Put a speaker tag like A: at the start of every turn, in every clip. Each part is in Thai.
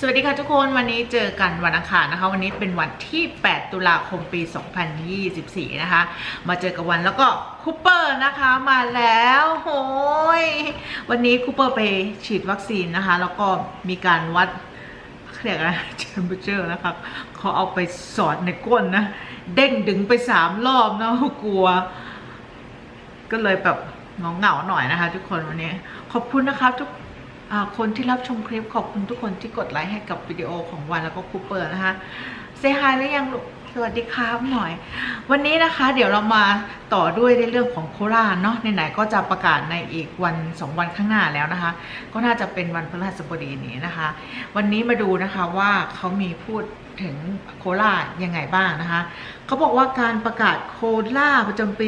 A: สวัสดีค่ะทุกคนวันนี้เจอกันวันอังคารนะคะ วันนี้เป็นวันที่ 8 ตุลาคมปี 2024 นะคะ มาเจอกับวันแล้วก็คูเปอร์นะคะมาแล้วโหยวันนี้คูเปอร์ไปฉีดวัคซีนนะคะ แล้วก็มีการวัดเรียกอะไร temperature นะคะเขาเอาไปสอดในก้นนะ เด้งดึงไปสามรอบนะกลัว ก็เลยแบบเหงาๆหน่อยนะคะ ทุกคนวันนี้ ขอบคุณนะคะทุก คนที่รับชมคลิปขอบคุณทุกคนที่กดไลค์ให้กับวิดีโอของวันแล้วก็คูเปอร์นะคะเซฮายแล้วยังลูก สวัสดีครับหน่อย วันนี้นะคะเดี๋ยวเรามาต่อด้วยในเรื่องของโคราชเนาะไหนๆก็จะประกาศในอีกวันสองวันข้างหน้าแล้วนะคะ ก็น่าจะเป็นวันพฤหัสบดีนี้นะคะ วันนี้มาดูนะคะว่าเขามีพูดถึงโคราชยังไงบ้างนะคะเขาบอกว่าการประกาศโคราชประจำปี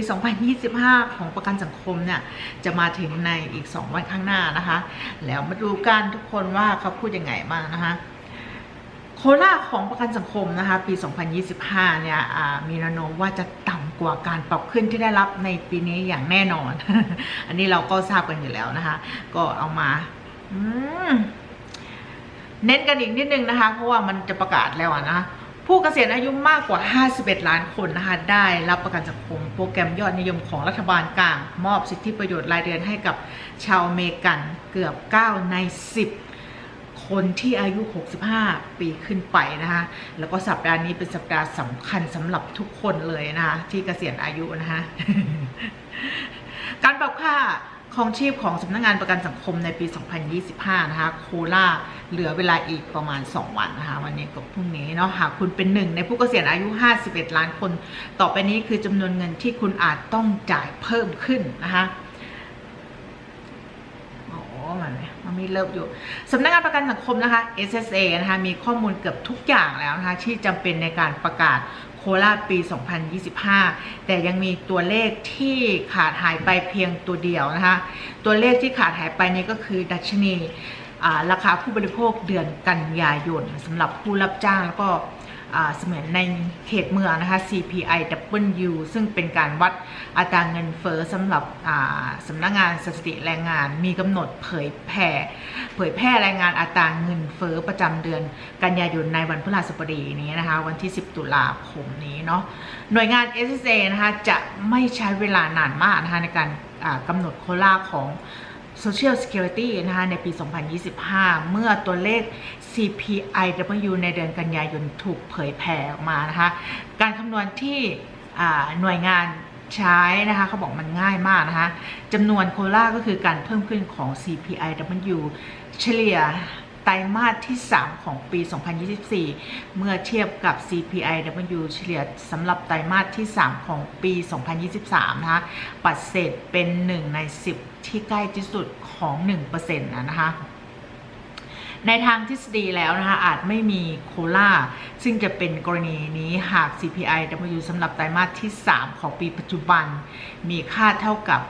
A: 2025 ของประกันสังคมเนี่ยจะมาถึงในอีก 2 วันข้างหน้านะคะ แล้วมาดูกันทุกคนว่าเขาพูดยังไงบ้างนะคะ โคราของประกันสังคมนะคะปี 2025 เนี่ยอ่ามีแนวโน้มว่าจะต่ำกว่าการปรับขึ้นที่ได้รับในปีนี้อย่างแน่นอน อันนี้เราก็ทราบกันอยู่แล้วนะคะ ก็เอามาอมเน้นกันอีกนิดนึงนะคะ เพราะว่ามันจะประกาศแล้วนะคะผู้เกษียณอายุมากกว่า 51 ล้านคนนะคะได้รับประกันสังคมโปรแกรมยอดนิยมของรัฐบาลกลาง มอบสิทธิประโยชน์รายเดือนให้กับชาวอเมริกันเกือบ 9 ใน 10 คนที่อายุ 65 ปีขึ้นไปนะคะแล้วก็สัปดาห์นี้เป็นสัปดาห์สำคัญสำหรับทุกคนเลยนะคะที่เกษียณอายุนะคะการปรับค่าของชีพของสำนักงานประกันสังคมในปี 2025 นะคะ โคราเหลือเวลาอีกประมาณ 2 วันนะคะ วันนี้กับพรุ่งนี้เนาะ หากคุณเป็นหนึ่งในผู้เกษียณอายุ 51 ล้านคน ต่อไปนี้คือจำนวนเงินที่คุณอาจต้องจ่ายเพิ่มขึ้นนะคะ อ๋อ มีเลิฟอยู่สำนักงานประกันสังคมนะคะ SSA นะคะมีข้อมูลเกือบทุกอย่างแล้วนะคะที่จำเป็นในการประกาศโคราชปี 2025 แต่ยังมีตัวเลขที่ขาดหายไปเพียงตัวเดียวนะคะตัวเลขที่ขาดหายไปนี้ก็คือดัชนีราคาผู้บริโภคเดือนกันยายนสำหรับผู้รับจ้างแล้วก็ เสมือนในเขตเมืองนะคะ CPI W ซึ่งเป็นการวัดอัตราเงินเฟ้อสำหรับสำนักงานสถิติแรงงาน มีกำหนดเผยแผ่เผยแพร่รายงานอัตราเงินเฟ้อประจำเดือนกันยายนในวันพฤหัสบดีนี้นะคะวันที่ 10 ตุลาคมนี้เนาะหน่วยงาน SSA นะคะจะไม่ใช้เวลานานมากนะคะในการกำหนดโคราของ Social Security นะคะในปี 2025 เมื่อตัวเลข CPIW ในเดือนกันยายนถูกเผยแผ่ออกมานะคะ การคำนวณที่หน่วยงานใช้นะคะเขาบอกมันง่ายมากนะคะจำนวนโคราก็คือการเพิ่มขึ้นของ CPIW เฉลี่ย ไตรมาสที่ 3 ของปี 2024 เมื่อเทียบกับ CPIW เฉลี่ยสำหรับไตรมาสที่ 3 ของปี 2023 นะคะ ปัดเศษเป็น 1 ใน 10 ที่ใกล้ที่สุดของ 1%นะนะคะในทางทฤษฎีแล้วนะคะอาจไม่มีโคลาซึ่งจะเป็นกรณีนี้หาก CPI W สำหรับไตรมาสที่ 3 ของปีปัจจุบัน มีค่าเท่ากับ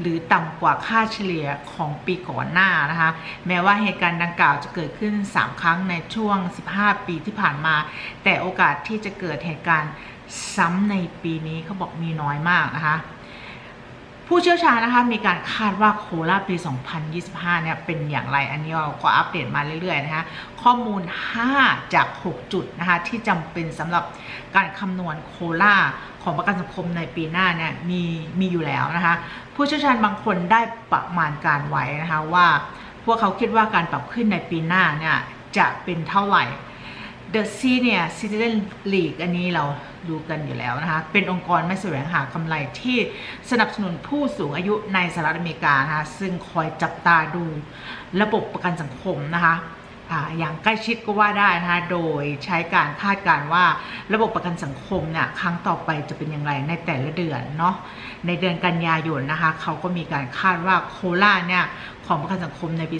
A: หรือต่ำกว่าค่าเฉลี่ยของปีก่อนหน้านะคะ แม้ว่าเหตุการณ์ดังกล่าวจะเกิดขึ้น 3 ครั้งในช่วง 15 ปีที่ผ่านมา แต่โอกาสที่จะเกิดเหตุการณ์ซ้ำในปีนี้เขาบอกมีน้อยมากนะคะ ผู้เชี่ยวชาญนะคะมีการคาดว่าโคราปี 2025 เนี่ยเป็นอย่างไรอันนี้เราก็อัปเดตมาเรื่อยๆนะคะข้อมูล 5 จาก 6 จุดนะคะที่จำเป็นสำหรับการคำนวณโคราของประกันสังคมในปีหน้าเนี่ยมีมีอยู่แล้วนะคะผู้เชี่ยวชาญบางคนได้ประมาณการไว้นะคะว่า พวกเขาคิดว่าการปรับขึ้นในปีหน้าเนี่ยจะเป็นเท่าไหร่ The Senior Citizen League อันนี้เราดูกันอยู่แล้วนะคะ เป็นองค์กรไม่แสวงหากำไรที่สนับสนุนผู้สูงอายุในสหรัฐอเมริกานะคะ ซึ่งคอยจับตาดูระบบประกันสังคมนะคะ อย่างใกล้ชิดก็ว่าได้นะคะโดยใช้การคาดการว่าระบบประกันสังคมเนี่ยครั้งต่อไปจะเป็นอย่างไรในแต่ละเดือนเนาะในเดือนกันยายนนะคะเขาก็มีการคาดว่าโคราเนี่ยของประกันสังคมในปี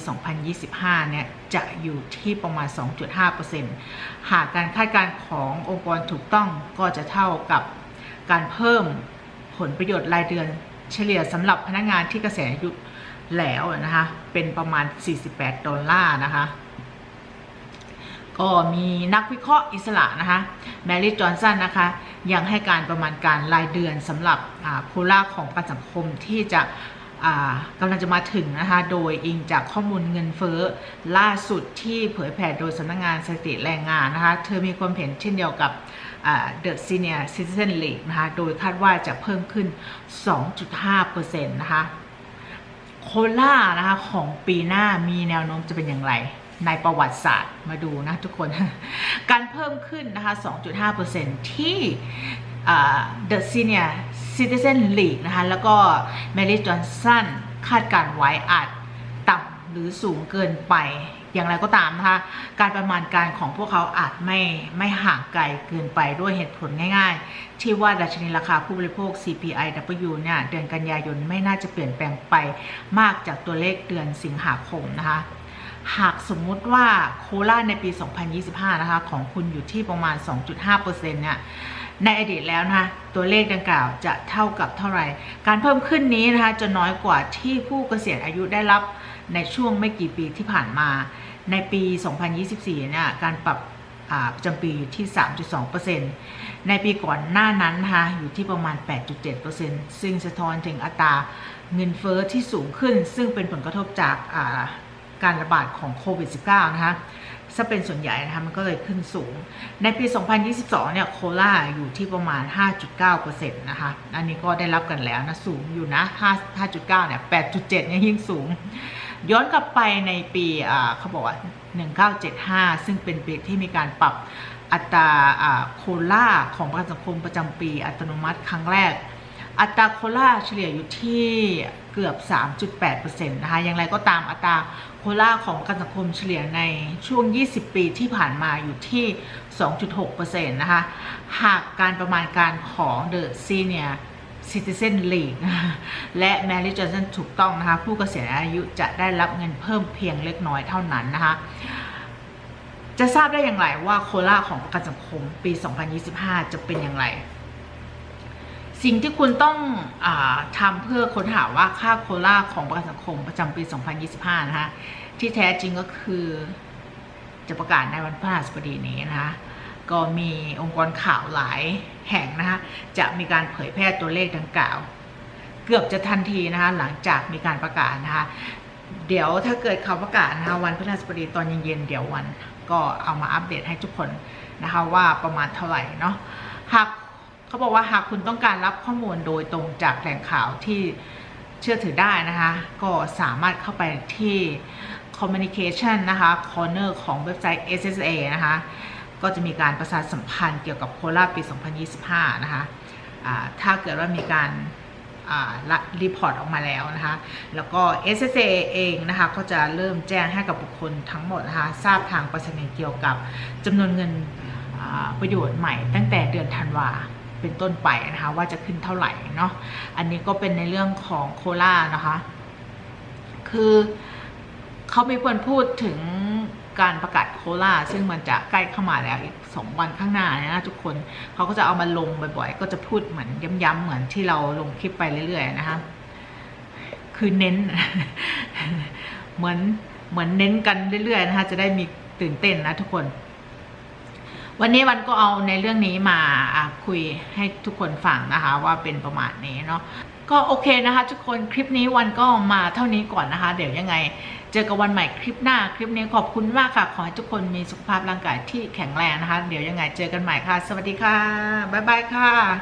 A: 2025 เนี่ยจะอยู่ที่ประมาณ 2.5%หากการคาดการขององค์กรถูกต้องก็จะเท่ากับการเพิ่มผลประโยชน์รายเดือนเฉลี่ยสำหรับพนักงานที่เกษียณอายุแล้วนะคะเป็นประมาณ 48 ดอลลาร์นะคะ ก็มีนักวิเคราะห์อิสระนะคะแมรี่จอห์นสันนะคะ ยังให้การประมาณการรายเดือนสำหรับอ่าโคราของประกันสังคมที่จะกำลังจะมาถึงนะคะ โดยอิงจากข้อมูลเงินเฟ้อล่าสุดที่เผยแผ่โดยสำนักงานสถิติแรงงานนะคะ เธอมีความเห็นเช่นเดียวกับอ่า The Senior Citizen League นะคะ โดยคาดว่าจะเพิ่มขึ้น 2.5%นะคะ โคล่านะคะของปีหน้ามีแนวโน้มจะเป็นอย่างไร ในประวัติศาสตร์มาดูนะทุกคน การเพิ่มขึ้นนะคะ 2.5%ที่ The Senior Citizen League นะคะ แล้วก็ Mary Johnson คาดการไว้อาจต่ำหรือสูงเกินไปอย่างไรก็ตามนะคะการประมาณการของพวกเขาอาจไม่ไม่ห่างไกลเกินไปด้วยเหตุผลง่ายๆ ที่ว่าดัชนีราคาผู้บริโภค CPIW เนี่ยเดือนกันยายนไม่น่าจะเปลี่ยนแปลงไปมากจากตัวเลขเดือนสิงหาคมนะคะ หากสมมุติว่าโคราชในปี 2025 นะคะ ของคุณอยู่ที่ประมาณ 2.5%เนี่ยในอดีตแล้วนะคะตัวเลขดังกล่าวจะเท่ากับเท่าไหร่ การเพิ่มขึ้นนี้นะคะจะน้อยกว่าที่ผู้เกษียณอายุได้รับในช่วงไม่กี่ปีที่ผ่านมา ในปี 2024 เนี่ยการปรับประจำปีอยู่ที่ 3.2%ในปีก่อนหน้านั้นนะคะอยู่ที่ประมาณ 8.7%ซึ่งสะท้อนถึงอัตราเงินเฟ้อที่สูงขึ้น ซึ่งเป็นผลกระทบจากา การระบาดของโควิด -19 นะคะถ้าเป็นส่วนใหญ่นะคะมันก็เลยขึ้นสูง ในปี 2022 เนี่ยโคลาอยู่ที่ประมาณ 5.9%นะคะ อันนี้ก็ได้รับกันแล้วนะ สูงอยู่นะ5 5.9เนี่ย 8.7 เนี่ยยิ่งสูง ย้อนกลับไปในปีเขาบอกว่า 1975 ซึ่งเป็นปีที่มีการปรับอัตราอ่าโคลาของประกันสังคมประจำปีอัตโนมัติครั้งแรก อัตราโคลาเฉลี่ยอยู่ที่เกือบ 3.8%นะคะ อย่างไรก็ตามอัตราโคลาของประกันสังคมเฉลี่ยในช่วง 20 ปีที่ผ่านมาอยู่ที่ 2.6%นะคะ หากการประมาณการของ The Senior Citizen League นะคะและ Mary Johnson ถูกต้องนะคะ ผู้เกษียณอายุจะได้รับเงินเพิ่มเพียงเล็กน้อยเท่านั้นนะคะจะทราบได้อย่างไรว่าโคลาของประกันสังคมปี 2025 จะเป็นอย่างไร สิ่งที่คุณต้องอทำเพื่อค้นหาว่าค่าโคลาของประกันสังคมประจำปี 2025 นะคะที่แท้จริงก็คือจะประกาศในวันพฤหัสบดีนี้นะคะก็มีองค์กรข่าวหลายแห่งนะคะจะมีการเผยแพร่ตัวเลขดังกล่าว เกือบจะทันทีนะคะหลังจากมีการประกาศนะคะเดี๋ยวถ้าเกิดเขาประกาศนะคะวันพฤหัสบดีตอนเย็นๆเดี๋ยววัน ก็เอามาอัปเดตให้ทุกคนนะคะว่าประมาณเท่าไหร่เนาะหาก เขาบอกว่าหากคุณต้องการรับข้อมูลโดยตรงจากแหล่งข่าวที่เชื่อถือได้นะคะ ก็สามารถเข้าไปที่ communication นะคะ corner ของเว็บไซต์ SSA นะคะ ก็จะมีการประชาสัมพันธ์เกี่ยวกับโคราปี 2025 นะคะอ่าถ้าเกิดว่ามีการรีพอร์ตออกมาแล้วนะคะ แล้วก็ SSA เองนะคะ ก็จะเริ่มแจ้งให้กับบุคคลทั้งหมดนะคะ ทราบทางประชานเกี่ยวกับจำนวนเงินประโยชน์ใหม่ตั้งแต่เดือนธันวา เป็นต้นไปนะคะ ว่าจะขึ้นเท่าไหร่เนาะอันนี้ก็เป็นในเรื่องของโครานะคะ คือเขามีคนพูดถึงการประกาศโคราซึ่งมันจะใกล้เข้ามาแล้วอีกสองวันข้างหน้านะทุกคนเขาก็จะเอามาลงบ่อยๆ ก็จะพูดเหมือนย้ำๆเหมือนที่เราลงคลิปไปเรื่อยๆนะคะคือเน้น เหมือนเหมือนเน้นกันเรื่อยๆนะคะจะได้มีตื่นเต้นนะทุกคน วันนี้วันก็เอาในเรื่องนี้มาคุยให้ทุกคนฟังนะคะ ว่าเป็นประมาณนี้เนาะก็โอเคนะคะ ทุกคนคลิปนี้วันก็มาเท่านี้ก่อนนะคะ เดี๋ยวยังไง เจอกันวันใหม่คลิปหน้าคลิปนี้ขอบคุณมากค่ะ ขอให้ทุกคนมีสุขภาพร่างกายที่แข็งแรงนะคะ เดี๋ยวยังไงเจอกันใหม่ค่ะ สวัสดีค่ะบ๊ายบายค่ะ